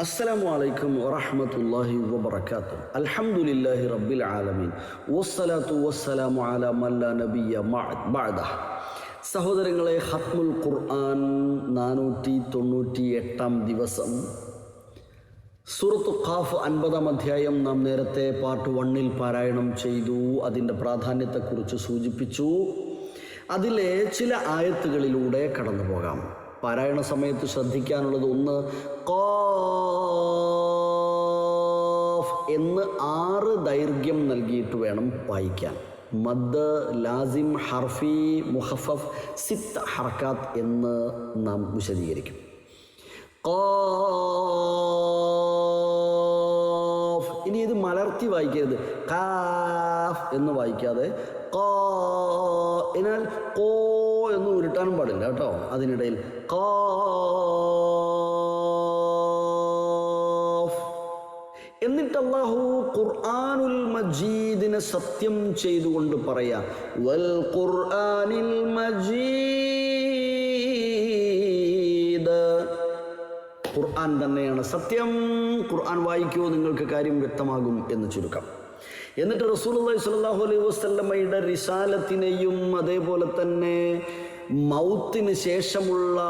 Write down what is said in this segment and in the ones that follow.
السلام عليكم ورحمة الله وبركاته الحمد لله رب العالمين والصلاة والسلام على من لا نبي بعده സഹോദരങ്ങളെ ഹത്മുൽ ഖുർആൻ നാനൂറ്റി തൊണ്ണൂറ്റി എട്ടാം ദിവസം സൂറത്ത് ഖാഫ് അൻപതാം അധ്യായം നാം നേരത്തെ പാർട്ട് വണ്ണിൽ പാരായണം ചെയ്തു അതിൻ്റെ പ്രാധാന്യത്തെക്കുറിച്ച് സൂചിപ്പിച്ചു അതിലെ ചില ആയത്തുകളിലൂടെ കടന്നു പോകാം പാരായണ സമയത്ത് ശ്രദ്ധിക്കാനുള്ളത് ഒന്ന് എന്ന് ആറ് ദൈർഘ്യം നൽകിയിട്ട് വേണം വായിക്കാൻ. മദ് ലാസിം ഹർഫി മുഹഫഫ് സിത്ത് ഹർക്കാത്ത് എന്ന് നാം വിശദീകരിക്കും. ഇനി ഇത് മലർത്തി വായിക്കരുത്. കാഫ് എന്ന് വായിക്കാതെ. കോ എന്നാൽ കോ എന്ന് ഉരുട്ടാനും പാടില്ല കേട്ടോ അതിനിടയിൽ ഖാഫ് എന്നിട്ട് അള്ളാഹു ഖുർആനുൽ മജീദിനെ സത്യം ചെയ്തുകൊണ്ട് പറയാ വൽ ഖുർആനിൽ മജീദ്. ഖുർആൻ തന്നെയാണ് സത്യം. ഖുർആൻ വായിക്കുമോ നിങ്ങൾക്ക് കാര്യം വ്യക്തമാകും എന്ന് ചുരുക്കം. എന്നിട്ട് റസൂലുള്ളാഹി സ്വല്ലല്ലാഹു അലൈഹി വസ്ലമ്മയുടെ റിസാലത്തിനെയും അതേപോലെ തന്നെ മൗത്തിന് ശേഷമുള്ള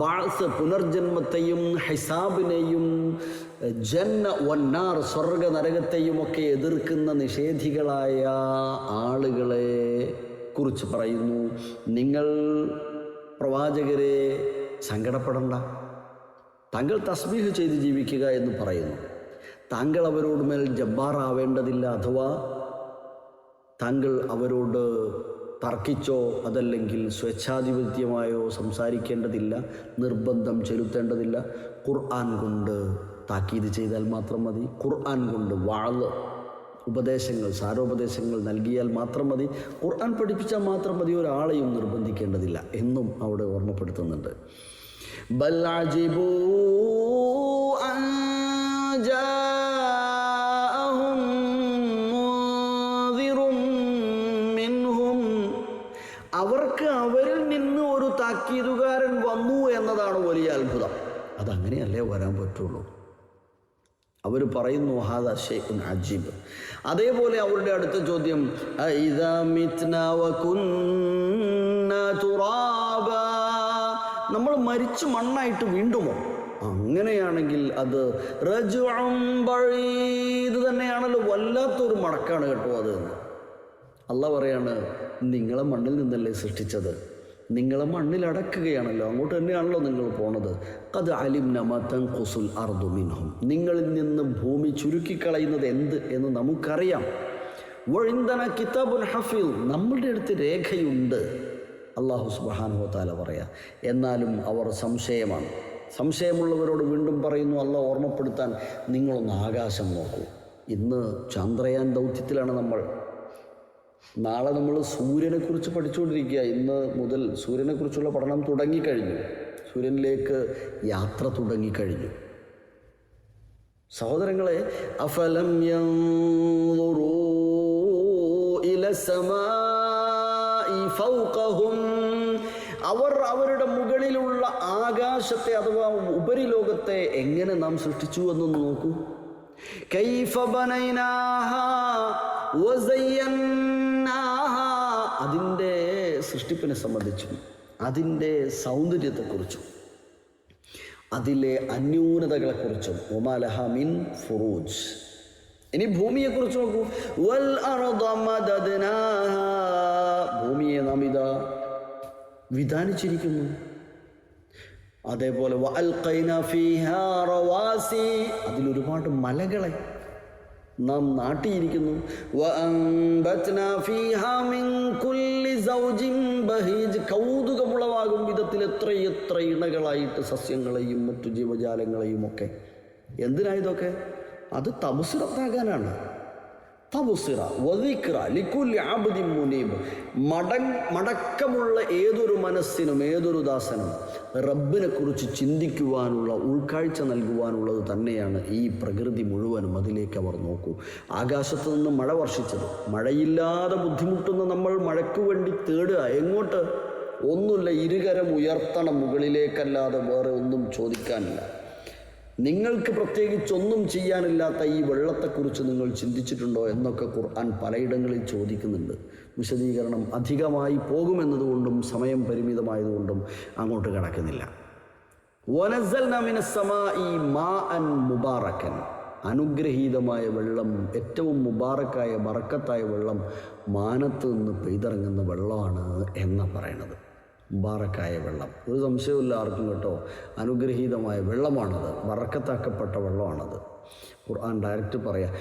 ബാസ് പുനർജന്മത്തെയും ഹിസാബിനെയും ജന്ന വന്നാർ സ്വർഗ നരകത്തെയും ഒക്കെ എതിർക്കുന്ന നിഷേധികളായ ആളുകളെ കുറിച്ച് പറയുന്നു. നിങ്ങൾ പ്രവാചകരെ സങ്കടപ്പെടണ്ട. തങ്ങൾ തസ്ബീഹ് ചെയ്ത് ജീവിക്കുക എന്ന് പറയുന്നു. താങ്കൾ അവരോട് മേൽ ജബ്ബാറാവേണ്ടതില്ല അഥവാ താങ്കൾ അവരോട് തർക്കിച്ചോ അതല്ലെങ്കിൽ സ്വേച്ഛാധിപത്യമായോ സംസാരിക്കേണ്ടതില്ല നിർബന്ധം ചെലുത്തേണ്ടതില്ല. ഖുർആൻ കൊണ്ട് താക്കീത് ചെയ്താൽ മാത്രം മതി. ഖുർആൻ കൊണ്ട് വാൾ ഉപദേശങ്ങൾ സാരോപദേശങ്ങൾ നൽകിയാൽ മാത്രം മതി. ഖുർആൻ പഠിപ്പിച്ചാൽ മാത്രം മതി. ഒരാളെയും നിർബന്ധിക്കേണ്ടതില്ല എന്നും അവിടെ ഓർമ്മപ്പെടുത്തുന്നുണ്ട്. ബല്ലാജിബൂ അതങ്ങനെയല്ലേ വരാൻ പറ്റുള്ളൂ. അവർ പറയുന്നു ഹാദ ഷെയ്ഖുൻ അജീബ്. അതേപോലെ അവരുടെ അടുത്ത ചോദ്യം? നമ്മൾ മരിച്ചു മണ്ണായിട്ട് വീണ്ടുമോ? അങ്ങനെയാണെങ്കിൽ അത് ഇത് തന്നെയാണല്ലോ വല്ലാത്തൊരു മടക്കാണ് കേട്ടോ അത് അല്ല പറയാണ് നിങ്ങളെ മണ്ണിൽ നിന്നല്ലേ സൃഷ്ടിച്ചത്? നിങ്ങളെ മണ്ണിൽ അടക്കുകയാണല്ലോ. അങ്ങോട്ട് തന്നെയാണല്ലോ നിങ്ങൾ പോണത്. അത് അലിം നമത്തൻ കുസുൽ അർദു മിൻഹും. നിങ്ങളിൽ നിന്ന് ഭൂമി ചുരുക്കിക്കളയുന്നത് എന്ത് എന്ന് നമുക്കറിയാം. വഴിന്തന കിതാബുൽ ഹഫീൽ. നമ്മളുടെ അടുത്ത് രേഖയുണ്ട്. അള്ളാഹു സുബാനുഹോ താല പറയാ. എന്നാലും അവർ സംശയമാണ്. സംശയമുള്ളവരോട് വീണ്ടും പറയുന്നു അല്ല ഓർമ്മപ്പെടുത്താൻ നിങ്ങളൊന്ന് ആകാശം നോക്കൂ. ഇന്ന് ചന്ദ്രയാൻ ദൗത്യത്തിലാണ് നമ്മൾ. നാളെ നമ്മൾ സൂര്യനെക്കുറിച്ച് പഠിച്ചുകൊണ്ടിരിക്കുക. ഇന്ന് മുതൽ സൂര്യനെക്കുറിച്ചുള്ള പഠനം തുടങ്ങിക്കഴിഞ്ഞു. സൂര്യനിലേക്ക് യാത്ര തുടങ്ങിക്കഴിഞ്ഞു. സഹോദരങ്ങളെ അഫലം അവർ അവരുടെ മുകളിലുള്ള ആകാശത്തെ അഥവാ ഉപരിലോകത്തെ എങ്ങനെ നാം സൃഷ്ടിച്ചു എന്ന് നോക്കൂ. കൈഫ അതിന്റെ സൃഷ്ടിപ്പിനെ സംബന്ധിച്ചും അതിന്റെ സൗന്ദര്യത്തെക്കുറിച്ചും അതിലെ അന്യൂനതകളെക്കുറിച്ചും ഒമാലഹ മിൻ ഫുറൂജ്. ഇനി ഭൂമിയെക്കുറിച്ച് നോക്കൂ. വൽ ഭൂമിയെ നാം ഇതാ വിധാനിച്ചിരിക്കുന്നു അതേപോലെ അതിലൊരുപാട് മലകളെ നാം നാട്ടിയിരിക്കുന്നു. കൗതുകമുളവാകും വിധത്തിൽ എത്രയെത്ര ഇണകളായിട്ട് സസ്യങ്ങളെയും മറ്റു ജീവജാലങ്ങളെയും ഒക്കെ. എന്തിനായതൊക്കെ അത് തപസുറത്താകാനാണ് മട മടക്കമുള്ള ഏതൊരു മനസ്സിനും ഏതൊരു ദാസനും റബ്ബിനെ കുറിച്ച് ചിന്തിക്കുവാനുള്ള ഉൾക്കാഴ്ച നൽകുവാനുള്ളത് തന്നെയാണ് ഈ പ്രകൃതി മുഴുവനും അതിലേക്ക് അവർ നോക്കൂ. ആകാശത്ത് നിന്ന് മഴ വർഷിച്ചത്. മഴയില്ലാതെ ബുദ്ധിമുട്ടുന്ന നമ്മൾ മഴയ്ക്ക് വേണ്ടി തേടുക. എങ്ങോട്ട്? ഒന്നുമില്ല ഇരുകരം ഉയർത്തണം മുകളിലേക്കല്ലാതെ വേറെ ഒന്നും ചോദിക്കാനില്ല. നിങ്ങൾക്ക് പ്രത്യേകിച്ചൊന്നും ചെയ്യാനില്ലാത്ത ഈ വെള്ളത്തെക്കുറിച്ച് നിങ്ങൾ ചിന്തിച്ചിട്ടുണ്ടോ എന്നൊക്കെ ഖുർആൻ പലയിടങ്ങളിൽ ചോദിക്കുന്നുണ്ട്. വിശദീകരണം അധികമായി പോകുമെന്നതുകൊണ്ടും സമയം പരിമിതമായതുകൊണ്ടും അങ്ങോട്ട് കിടക്കുന്നില്ല. മുബാറക്കൻ. അനുഗ്രഹീതമായ വെള്ളം ഏറ്റവും മുബാറക്കായ ബറക്കത്തായ വെള്ളം മാനത്ത് നിന്ന് പെയ്തിറങ്ങുന്ന വെള്ളമാണ് എന്ന് പറയണത് മുബാറക്കായ വെള്ളം. ഒരു സംശയമില്ല ആർക്കും കേട്ടോ. അനുഗ്രഹീതമായ വെള്ളമാണത്. വറക്കത്താക്കപ്പെട്ട വെള്ളമാണത്. ഖുർആൻ ഡയറക്റ്റ് പറയാം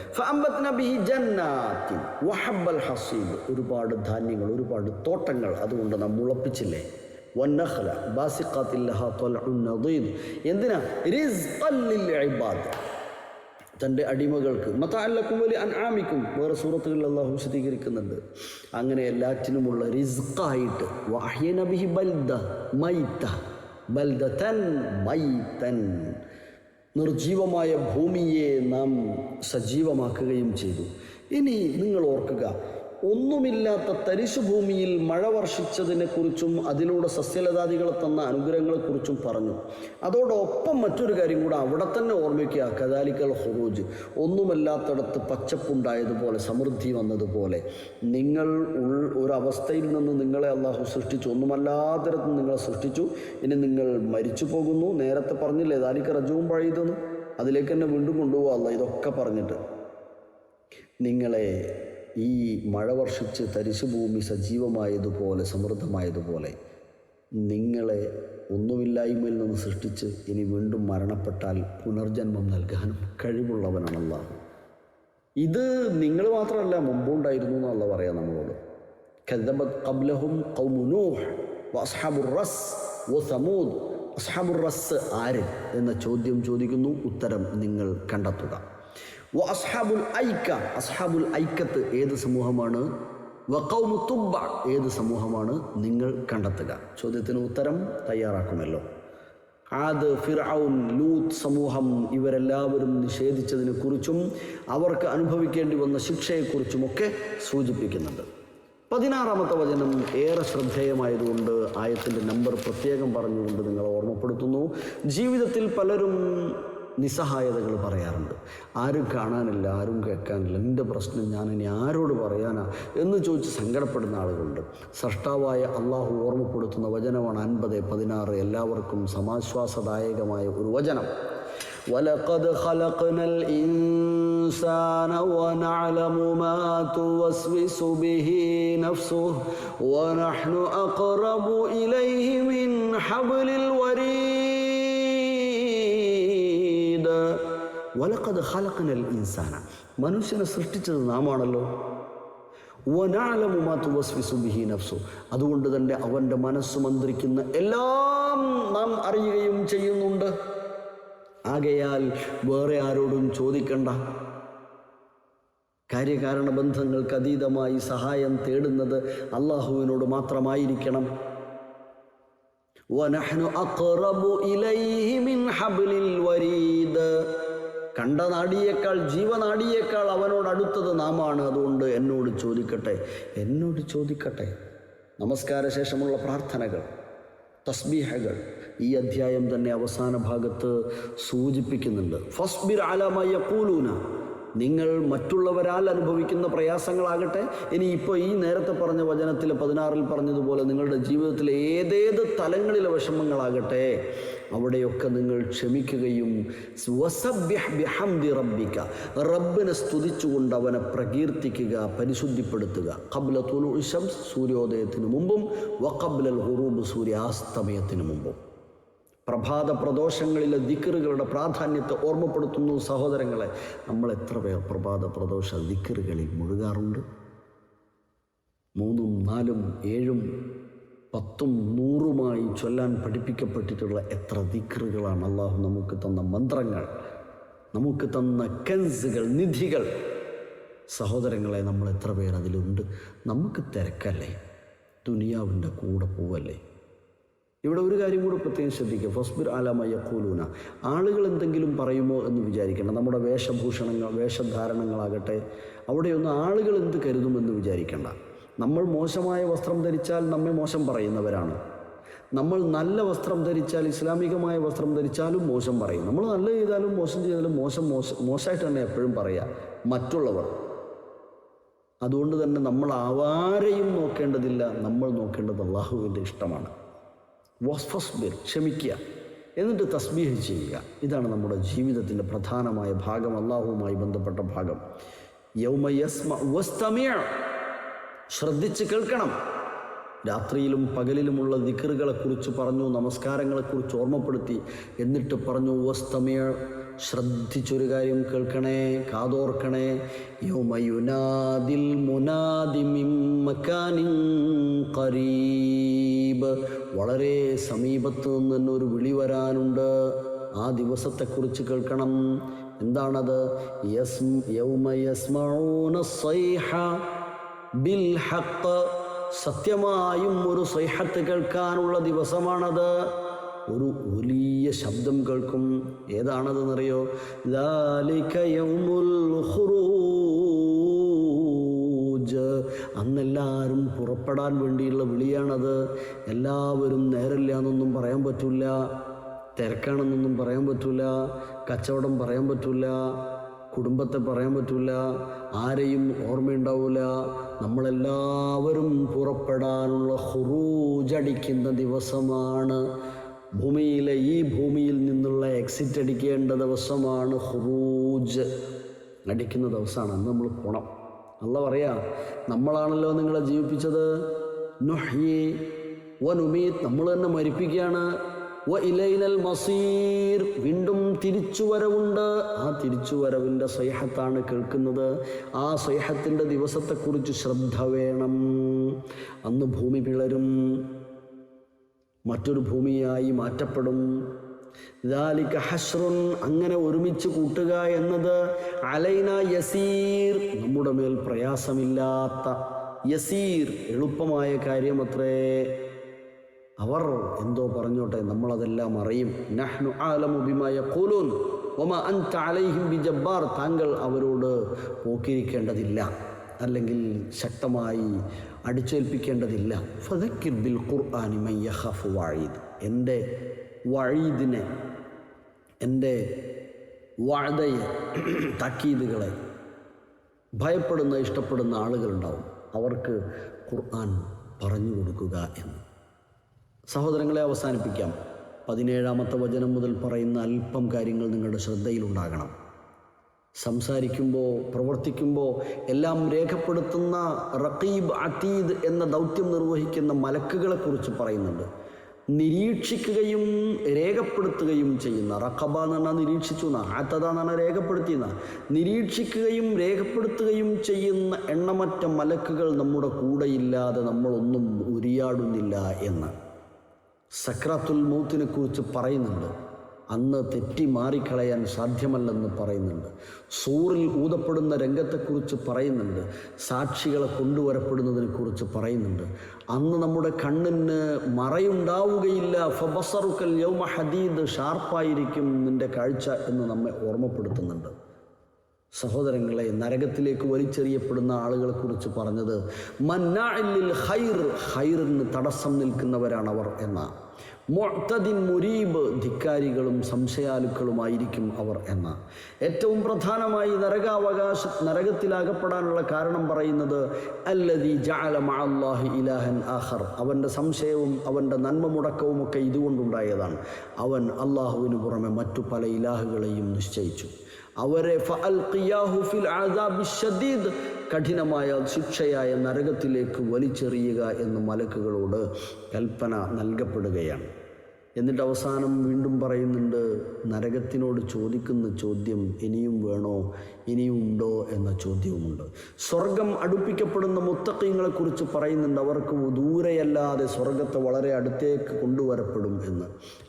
ഒരുപാട് ധാന്യങ്ങൾ ഒരുപാട് തോട്ടങ്ങൾ അതുകൊണ്ട് നാം മുളപ്പിച്ചില്ലേ? എന്തിനാ? തന്റെ അടിമകൾക്ക്. മതാല്ലക്കും വലിയ അനാമിക്കും വേറെ സൂറത്തുകളിൽ അള്ളാഹു വിശദീകരിക്കുന്നുണ്ട്. അങ്ങനെ എല്ലാറ്റിനുമുള്ള റിസ്ക്കായിട്ട്. ബൽദ നിർജീവമായ ഭൂമിയെ നാം സജീവമാക്കുകയും ചെയ്തു. ഇനി നിങ്ങൾ ഓർക്കുക ഒന്നുമില്ലാത്ത തരിശു ഭൂമിയിൽ മഴ വർഷിച്ചതിനെക്കുറിച്ചും അതിലൂടെ സസ്യലതാദികളെ തന്ന അനുഗ്രഹങ്ങളെക്കുറിച്ചും പറഞ്ഞു. അതോടൊപ്പം മറ്റൊരു കാര്യം കൂടെ അവിടെ തന്നെ ഓർമ്മിക്കുക. കദാലിക്കൽ ഹുറൂജ് ഒന്നുമല്ലാത്തടത്ത് പച്ചപ്പുണ്ടായതുപോലെ സമൃദ്ധി വന്നതുപോലെ. നിങ്ങൾ ഉൾ ഒരവസ്ഥയിൽ നിന്ന് നിങ്ങളെ അള്ളാഹു സൃഷ്ടിച്ചു. ഒന്നുമല്ലാത്തടത്ത് നിങ്ങളെ സൃഷ്ടിച്ചു. ഇനി നിങ്ങൾ മരിച്ചു പോകുന്നു. നേരത്തെ പറഞ്ഞില്ലേ ദാലിക്ക റജവും പഴയതെന്ന്? അതിലേക്ക് തന്നെ വീണ്ടും കൊണ്ടുപോകാം ഇതൊക്കെ പറഞ്ഞിട്ട് നിങ്ങളെ ഈ മഴ വർഷിച്ച് തരിശുഭൂമി സജീവമായതുപോലെ സമൃദ്ധമായതുപോലെ നിങ്ങളെ ഒന്നുമില്ലായ്മയിൽ നിന്ന് സൃഷ്ടിച്ച് ഇനി വീണ്ടും മരണപ്പെട്ടാൽ പുനർജന്മം നൽകാനും കഴിവുള്ളവനാണ് ഇത് നിങ്ങൾ മാത്രമല്ല മുമ്പുണ്ടായിരുന്നു എന്നുള്ള പറയാം നമ്മളോട്. കബ്ലഹും കൗമുനൂഹ് വസ്ഹാബുറസ് വ ആര്? എന്ന ചോദ്യം ചോദിക്കുന്നു. ഉത്തരം നിങ്ങൾ കണ്ടെത്തുക. അസ്ഹാബുൽ ഐക്ക. അസ്ഹാബുൽ ഐക്കത്ത് ഏത് സമൂഹമാണ്? വക്കൗമു തുബ്ബ ഏത് സമൂഹമാണ്? നിങ്ങൾ കണ്ടെത്തുക. ചോദ്യത്തിന് ഉത്തരം തയ്യാറാക്കുമല്ലോ. ആദ് ഫിർഔൻ ലൂത്ത് സമൂഹം ഇവരെല്ലാവരും നിഷേധിച്ചതിനെ കുറിച്ചും അവർക്ക് അനുഭവിക്കേണ്ടി വന്ന ശിക്ഷയെക്കുറിച്ചുമൊക്കെ സൂചിപ്പിക്കുന്നുണ്ട്. പതിനാറാമത്തെ വചനം ഏറെ ശ്രദ്ധേയമായതുകൊണ്ട് ആയത്തിന്റെ നമ്പർ പ്രത്യേകം പറഞ്ഞുകൊണ്ട് നിങ്ങളെ ഓർമ്മപ്പെടുത്തുന്നു. ജീവിതത്തിൽ പലരും നിസ്സഹായതകൾ പറയാറുണ്ട് ആരും കാണാനില്ല ആരും കേൾക്കാനില്ല എൻ്റെ പ്രശ്നം ഞാൻ ഇനി ആരോട് പറയാനാ എന്ന് ചോദിച്ച് സങ്കടപ്പെടുന്ന ആളുകളുണ്ട് സൃഷ്ടാവായ അള്ളാഹു ഓർമ്മപ്പെടുത്തുന്ന വചനമാണ് അൻപത് പതിനാറ് എല്ലാവർക്കും സമാശ്വാസദായകമായ ഒരു വചനം ولقد خلقنا الإنسان ونعلم ما توسوس به نفسه ونحن أقرب إليه من حبل الوريد ولقد خلقنا الإنسان മനുഷ്യനെ സൃഷ്ടിച്ചത് നാമാണല്ലോ ബിഹി നഫ്സു അതുകൊണ്ട് തന്നെ അവൻ്റെ മനസ്സ് മന്ത്രിക്കുന്ന എല്ലാം നാം അറിയുകയും ചെയ്യുന്നുണ്ട് ആകയാൽ വേറെ ആരോടും ചോദിക്കണ്ട കാര്യകാരണ ബന്ധങ്ങൾക്ക് അതീതമായി സഹായം തേടുന്നത് അള്ളാഹുവിനോട് മാത്രമായിരിക്കണം വനഹ്നു അഖ്റബു ഇലൈഹി മിൻ ഹബ്ലിൽ വരീദ് കണ്ട നാടിയേക്കാൾ ജീവനാടിയേക്കാൾ അവനോട് അടുത്തത് നാമാണ്. അതുകൊണ്ട് എന്നോട് ചോദിക്കട്ടെ? എന്നോട് ചോദിക്കട്ടെ? നമസ്കാര ശേഷമുള്ള പ്രാർത്ഥനകൾ തസ്ബീഹകൾ ഈ അധ്യായം തന്നെ അവസാന ഭാഗത്ത് സൂചിപ്പിക്കുന്നുണ്ട്. ഫസ്ബിർ ആലമായ കൂലൂന നിങ്ങൾ മറ്റുള്ളവരാൽ അനുഭവിക്കുന്ന പ്രയാസങ്ങളാകട്ടെ. ഇനി ഇപ്പോൾ ഈ നേരത്തെ പറഞ്ഞ വചനത്തിൽ പതിനാറിൽ പറഞ്ഞതുപോലെ നിങ്ങളുടെ ജീവിതത്തിലെ ഏതേത് തലങ്ങളിലെ വിഷമങ്ങളാകട്ടെ അവിടെയൊക്കെ നിങ്ങൾ ക്ഷമിക്കുകയും റബ്ബിക്ക റബ്ബിനെ സ്തുതിച്ചുകൊണ്ട് അവനെ പ്രകീർത്തിക്കുക പരിശുദ്ധിപ്പെടുത്തുക. കബ്ല തുലുഷം സൂര്യോദയത്തിന് മുമ്പും വക്കബ്ലൽ ഹുറൂബ് സൂര്യാസ്തമയത്തിന് മുമ്പും. പ്രഭാത പ്രദോഷങ്ങളിലെ ദിക്കറുകളുടെ പ്രാധാന്യത്തെ ഓർമ്മപ്പെടുത്തുന്നു സഹോദരങ്ങളെ. നമ്മൾ എത്ര പേർ പ്രഭാത പ്രദോഷ ദിക്കറുകളിൽ മുഴുകാറുണ്ട്? മൂന്നും നാലും ഏഴും പത്തും നൂറുമായി ചൊല്ലാൻ പഠിപ്പിക്കപ്പെട്ടിട്ടുള്ള എത്ര ദിക്കറുകളാണ് അള്ളാഹു നമുക്ക് തന്ന മന്ത്രങ്ങൾ നമുക്ക് തന്ന കൻസുകൾ നിധികൾ. സഹോദരങ്ങളെ നമ്മൾ എത്ര പേർ അതിലുണ്ട്? നമുക്ക് തിരക്കല്ലേ? ദുനിയാവിന്റെ കൂടെ പോവല്ലേ? ഇവിടെ ഒരു കാര്യം കൂടെ പ്രത്യേകം ശ്രദ്ധിക്കുക. ഫസ്ബിർ ആലാമയ കൂലൂന ആളുകൾ എന്തെങ്കിലും പറയുമോ എന്ന് വിചാരിക്കണം. നമ്മുടെ വേഷഭൂഷണങ്ങൾ വേഷധാരണങ്ങളാകട്ടെ അവിടെയൊന്ന് ആളുകൾ എന്ത് കരുതുമെന്ന് വിചാരിക്കേണ്ട. നമ്മൾ മോശമായ വസ്ത്രം ധരിച്ചാൽ നമ്മെ മോശം പറയുന്നവരാണ്. നമ്മൾ നല്ല വസ്ത്രം ധരിച്ചാൽ ഇസ്ലാമികമായ വസ്ത്രം ധരിച്ചാലും മോശം പറയും. നമ്മൾ നല്ല ചെയ്താലും മോശം ചെയ്താലും മോശം മോശം മോശമായിട്ട് തന്നെ എപ്പോഴും പറയുക മറ്റുള്ളവർ. അതുകൊണ്ട് തന്നെ നമ്മൾ ആവാരെയും നോക്കേണ്ടതില്ല നമ്മൾ നോക്കേണ്ടത് അള്ളാഹുവിന്റെ ഇഷ്ടമാണ്. ക്ഷമിക്കുക. എന്നിട്ട് തസ്ബീഹ് ചെയ്യുക. ഇതാണ് നമ്മുടെ ജീവിതത്തിന്റെ പ്രധാനമായ ഭാഗം അള്ളാഹുവുമായി ബന്ധപ്പെട്ട ഭാഗം. യൗമ യസ്മ ശ്രദ്ധിച്ച് കേൾക്കണം. രാത്രിയിലും പകലിലുമുള്ള ദിക്കറുകളെക്കുറിച്ച് പറഞ്ഞു നമസ്കാരങ്ങളെക്കുറിച്ച് ഓർമ്മപ്പെടുത്തി എന്നിട്ട് പറഞ്ഞു വസ്തമിയ ശ്രദ്ധിച്ചൊരു കാര്യം കേൾക്കണേ കാതോർക്കണേ. യോമയുനാദിൽ മുനാദി കരീബ് വളരെ സമീപത്ത് നിന്ന് തന്നെ ഒരു വിളി വരാനുണ്ട്. ആ ദിവസത്തെക്കുറിച്ച് കേൾക്കണം. എന്താണത്? യസ്മ യൗമ യസ്മഊന സ്വൈഹ ബിൽ ഹക്ക് സത്യമായും ഒരു സ്വൈഹത്ത് കേൾക്കാനുള്ള ദിവസമാണത്. ഒരു വലിയ ശബ്ദം കേൾക്കും. ഏതാണതെന്നറിയോ? അന്നെല്ലാവരും പുറപ്പെടാൻ വേണ്ടിയുള്ള വിളിയാണത്. എല്ലാവരും നേരല്ല എന്നൊന്നും പറയാൻ പറ്റില്ല തിരക്കാണെന്നൊന്നും പറയാൻ പറ്റില്ല കച്ചവടം പറയാൻ പറ്റില്ല കുടുംബത്തെ പറയാൻ പറ്റില്ല ആരെയും ഓർമ്മയുണ്ടാവില്ല നമ്മളെല്ലാവരും പുറപ്പെടാനുള്ള ഹുറൂജടിക്കുന്ന ദിവസമാണ്. ഭൂമിയിലെ ഈ ഭൂമിയിൽ നിന്നുള്ള എക്സിറ്റ് അടിക്കേണ്ട ദിവസമാണ് ഹുറൂജ് അടിക്കുന്ന ദിവസമാണ്. അന്ന് നമ്മൾ പോണം. അല്ല പറയാ നമ്മളാണല്ലോ നിങ്ങളെ ജീവിപ്പിച്ചത്. നുഹ്യി വനുമീത് നമ്മൾ തന്നെ മരിപ്പിക്കുകയാണ്. മസീർ വീണ്ടും തിരിച്ചുവരവുണ്ട്. ആ തിരിച്ചുവരവിന്റെ സ്വൈഹത്താണ് കേൾക്കുന്നത്. ആ സ്വൈഹത്തിന്റെ ദിവസത്തെക്കുറിച്ച് ശ്രദ്ധ വേണം. അന്ന് ഭൂമി പിളരും. മറ്റൊരു ഭൂമിയായി മാറ്റപ്പെടും. ദാലിക ഹസ്റുൻ അങ്ങനെ ഒരുമിച്ച് കൂട്ടുക എന്നത് അലൈന യസീർ. നമ്മുടെ മേൽ പ്രയാസമില്ലാത്ത യസീർ. എളുപ്പമായ കാര്യമത്രേ. അവർ എന്തോ പറഞ്ഞോട്ടെ നമ്മളതെല്ലാം അറിയും. നഹ്നു അൻത അലൈഹിം താങ്കൾ അവരോട് പോക്കിരിക്കേണ്ടതില്ല അല്ലെങ്കിൽ ശക്തമായി അടിച്ചേൽപ്പിക്കേണ്ടതില്ല. ഫദക്കിർ ബിൽ ഖുർആനി മൻ വാഴീദ് എന്റെ വഴീദിനെ എന്റെ വാഴതയെ തക്കീതുകളെ ഭയപ്പെടുന്ന ഇഷ്ടപ്പെടുന്ന ആളുകളുണ്ടാവും. അവർക്ക് ഖുർആൻ പറഞ്ഞു കൊടുക്കുക എന്ന്. സഹോദരങ്ങളെ അവസാനിപ്പിക്കാം. പതിനേഴാമത്തെ വചനം മുതൽ പറയുന്ന അല്പം കാര്യങ്ങൾ നിങ്ങളുടെ ശ്രദ്ധയിലുണ്ടാകണം. സംസാരിക്കുമ്പോൾ പ്രവർത്തിക്കുമ്പോൾ എല്ലാം രേഖപ്പെടുത്തുന്ന റഖീബ് അതീദ് എന്ന ദൗത്യം നിർവഹിക്കുന്ന മലക്കുകളെക്കുറിച്ച് പറയുന്നുണ്ട്. നിരീക്ഷിക്കുകയും രേഖപ്പെടുത്തുകയും ചെയ്യുന്ന റഖബ എന്ന് പറഞ്ഞാൽ നിരീക്ഷിച്ചു എന്നാ ആത്തത എന്ന് പറഞ്ഞാൽ രേഖപ്പെടുത്തിയെന്ന നിരീക്ഷിക്കുകയും രേഖപ്പെടുത്തുകയും ചെയ്യുന്ന എണ്ണമറ്റ മലക്കുകൾ നമ്മുടെ കൂടെയില്ലാതെ നമ്മളൊന്നും ഉരിയാടുന്നില്ല എന്ന്. സക്രാത്തുൽ മൗത്തിനെ കുറിച്ച് പറയുന്നുണ്ട്. അന്ന് തെറ്റി മാറിക്കളയാൻ സാധ്യമല്ലെന്ന് പറയുന്നുണ്ട്. സൂറിൽ ഊതപ്പെടുന്ന രംഗത്തെക്കുറിച്ച് പറയുന്നുണ്ട്. സാക്ഷികളെ കൊണ്ടുവരപ്പെടുന്നതിനെ കുറിച്ച് പറയുന്നുണ്ട്. അന്ന് നമ്മുടെ കണ്ണിന് മറയുണ്ടാവുകയില്ല. ഫബസറുക്കൽ യൗമ ഹദീദ് ഷാർപ്പായിരിക്കും നിന്റെ കാഴ്ച എന്ന് നമ്മെ ഓർമ്മപ്പെടുത്തുന്നുണ്ട്. സഹോദരങ്ങളെ നരകത്തിലേക്ക് വലിച്ചെറിയപ്പെടുന്ന ആളുകളെ കുറിച്ച് പറഞ്ഞത് മന്നാഇല്ലിൽ ഹൈർ ഹൈറിന് തടസ്സം നിൽക്കുന്നവരാണ് അവർ എന്ന. മൊത്തതിൻ മുരീബ് ധിക്കാരികളും സംശയാലുക്കളുമായിരിക്കും അവർ എന്ന. ഏറ്റവും പ്രധാനമായി നരകാവകാശ നരകത്തിലാകപ്പെടാനുള്ള കാരണം പറയുന്നത് അല്ലതി ജഅല മഅല്ലാഹി ഇലാഹൻ ആഹർ അവന്റെ സംശയവും അവന്റെ നന്മ മുടക്കവും ഒക്കെ ഇതുകൊണ്ടുണ്ടായതാണ്. അവൻ അള്ളാഹുവിന് പുറമെ മറ്റു പല ഇലാഹുകളെയും നിശ്ചയിച്ചു. അവരെ ഫിൽ കഠിനമായ ശിക്ഷയായ നരകത്തിലേക്ക് വലിച്ചെറിയുക എന്ന് മലക്കുകളോട് കൽപ്പന നൽകപ്പെടുകയാണ്. എന്നിട്ട് അവസാനം വീണ്ടും പറയുന്നുണ്ട് നരകത്തിനോട് ചോദിക്കുന്ന ചോദ്യം ഇനിയും വേണോ? ഇനിയും ഉണ്ടോ? എന്ന ചോദ്യവുമുണ്ട്. സ്വർഗം അടുപ്പിക്കപ്പെടുന്ന മുത്തക്കീങ്ങളെക്കുറിച്ച് പറയുന്നുണ്ട് അവർക്ക് ദൂരെയല്ലാതെ സ്വർഗത്തെ വളരെ അടുത്തേക്ക് കൊണ്ടുവരപ്പെടും എന്ന്.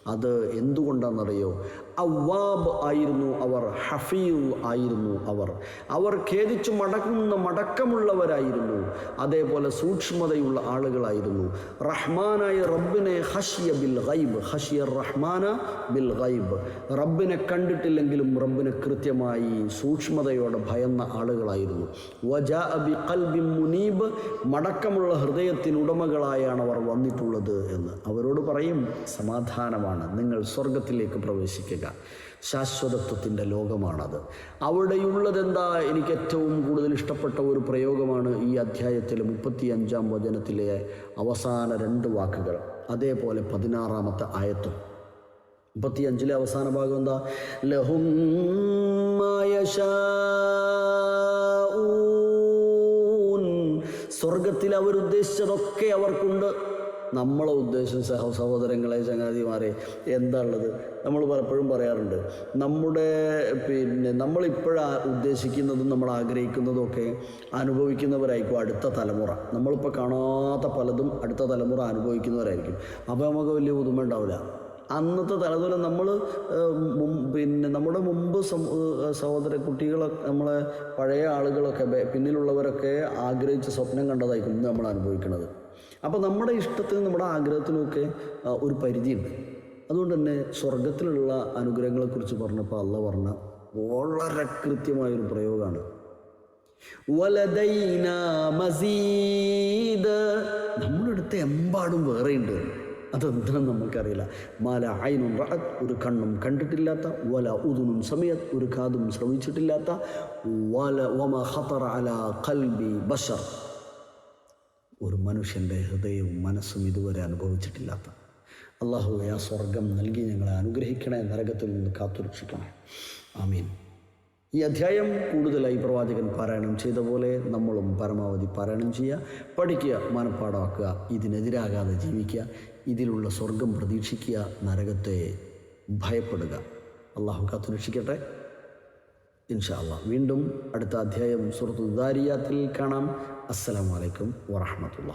അത് എന്തുകൊണ്ടാണെന്നറിയോ? അവ്വാബ് ആയിരുന്നു അവർ ഹഫീവ് ആയിരുന്നു അവർ. അവർ ഖേദിച്ചു മടങ്ങുന്ന മടക്കമുള്ളവരായിരുന്നു. അതേപോലെ സൂക്ഷ്മതയുള്ള ആളുകളായിരുന്നു. റഹ്മാനായ റബ്ബിനെ ഹഷ്യ ബിൽ ഗൈബ് ഖശിയർ റഹ്മാന ബിൽ ഗൈബ്. റബ്ബിനെ കണ്ടിട്ടില്ലെങ്കിലും റബ്ബിനെ കൃത്യമായി സൂക്ഷ്മതയോടെ ഭയന്ന ആളുകളായിരുന്നു. വജാ ബി കൽബി മുനീബ് മടക്കമുള്ള ഹൃദയത്തിനുടമകളായാണ് അവർ വന്നിട്ടുള്ളത് എന്ന്. അവരോട് പറയും സമാധാനമാണ്. നിങ്ങൾ സ്വർഗത്തിലേക്ക് പ്രവേശിക്കുക. ശാശ്വതത്വത്തിന്റെ ലോകമാണത്. അവിടെയുള്ളതെന്താ എനിക്ക് ഏറ്റവും കൂടുതൽ ഇഷ്ടപ്പെട്ട ഒരു പ്രയോഗമാണ് ഈ അധ്യായത്തിലെ മുപ്പത്തി അഞ്ചാം വചനത്തിലെ അവസാന രണ്ട് വാക്കുകൾ. അതേപോലെ പതിനാറാമത്തെ ആയത്തും. മുപ്പത്തി അഞ്ചിലെ അവസാന ഭാഗം എന്താ? ലഹും. സ്വർഗത്തിൽ അവരുദ്ദേശിച്ചതൊക്കെ അവർക്കുണ്ട്. നമ്മളെ ഉദ്ദേശം സഹ സഹോദരങ്ങളെ ചങ്ങാതിമാരെ എന്താണുള്ളത് നമ്മൾ പലപ്പോഴും പറയാറുണ്ട് നമ്മുടെ പിന്നെ നമ്മളിപ്പോഴാ ഉദ്ദേശിക്കുന്നതും നമ്മൾ ആഗ്രഹിക്കുന്നതും ഒക്കെ അനുഭവിക്കുന്നവരായിരിക്കും അടുത്ത തലമുറ. നമ്മളിപ്പോൾ കാണാത്ത പലതും അടുത്ത തലമുറ അനുഭവിക്കുന്നവരായിരിക്കും. അപ്പോൾ നമുക്ക് വലിയ പുതുമ ഉണ്ടാവില്ല അന്നത്തെ തലമുറ നമ്മൾ പിന്നെ നമ്മുടെ മുമ്പ് സഹോദര കുട്ടികളൊക്കെ നമ്മളെ പഴയ ആളുകളൊക്കെ പിന്നിലുള്ളവരൊക്കെ ആഗ്രഹിച്ച സ്വപ്നം കണ്ടതായിരിക്കും ഇന്ന് നമ്മൾ അനുഭവിക്കുന്നത്. അപ്പോൾ നമ്മുടെ ഇഷ്ടത്തിനും നമ്മുടെ ആഗ്രഹത്തിനുമൊക്കെ ഒരു പരിധിയുണ്ട്. അതുകൊണ്ട് തന്നെ സ്വർഗത്തിലുള്ള അനുഗ്രഹങ്ങളെക്കുറിച്ച് പറഞ്ഞപ്പോൾ അല്ല പറഞ്ഞ വളരെ കൃത്യമായൊരു പ്രയോഗമാണ്. നമ്മുടെ അടുത്ത് എമ്പാടും വേറെയുണ്ട്. അതെന്താണെന്ന് നമുക്കറിയില്ല മാല ഐനും റഹത് ഒരു കണ്ണും കണ്ടിട്ടില്ലാത്ത വല ഉദുനും സമയത്ത് ഒരു കാതും ശ്രവിച്ചിട്ടില്ലാത്ത വല വമ ഖത്തറ അല കൽബി ബഷർ ഒരു മനുഷ്യന്റെ ഹൃദയവും മനസ്സും ഇതുവരെ അനുഭവിച്ചിട്ടില്ലാത്ത. അള്ളാഹു ആ സ്വർഗം നൽകി ഞങ്ങളെ അനുഗ്രഹിക്കണേ നരകത്തിൽ നിന്ന് കാത്തുരക്ഷിക്കണേ. ആമീൻ. ഈ അധ്യായം കൂടുതലായി പ്രവാചകൻ പാരായണം ചെയ്ത പോലെ നമ്മളും പരമാവധി പാരായണം ചെയ്യുക പഠിക്കുക മനപ്പാടാക്കുക ഇതിനെതിരാകാതെ ജീവിക്കുക. ഇതിലുള്ള സ്വർഗം പ്രതീക്ഷിക്കുക നരകത്തെ ഭയപ്പെടുക. അള്ളാഹു കാത്തുരക്ഷിക്കട്ടെ. ഇൻഷാ ഇൻഷാല്ല വീണ്ടും അടുത്ത അധ്യായം സുഹൃത്തു ദാരിയാത്തിൽ കാണാം. അസ്സലാമലൈക്കും വറഹമത്തുള്ള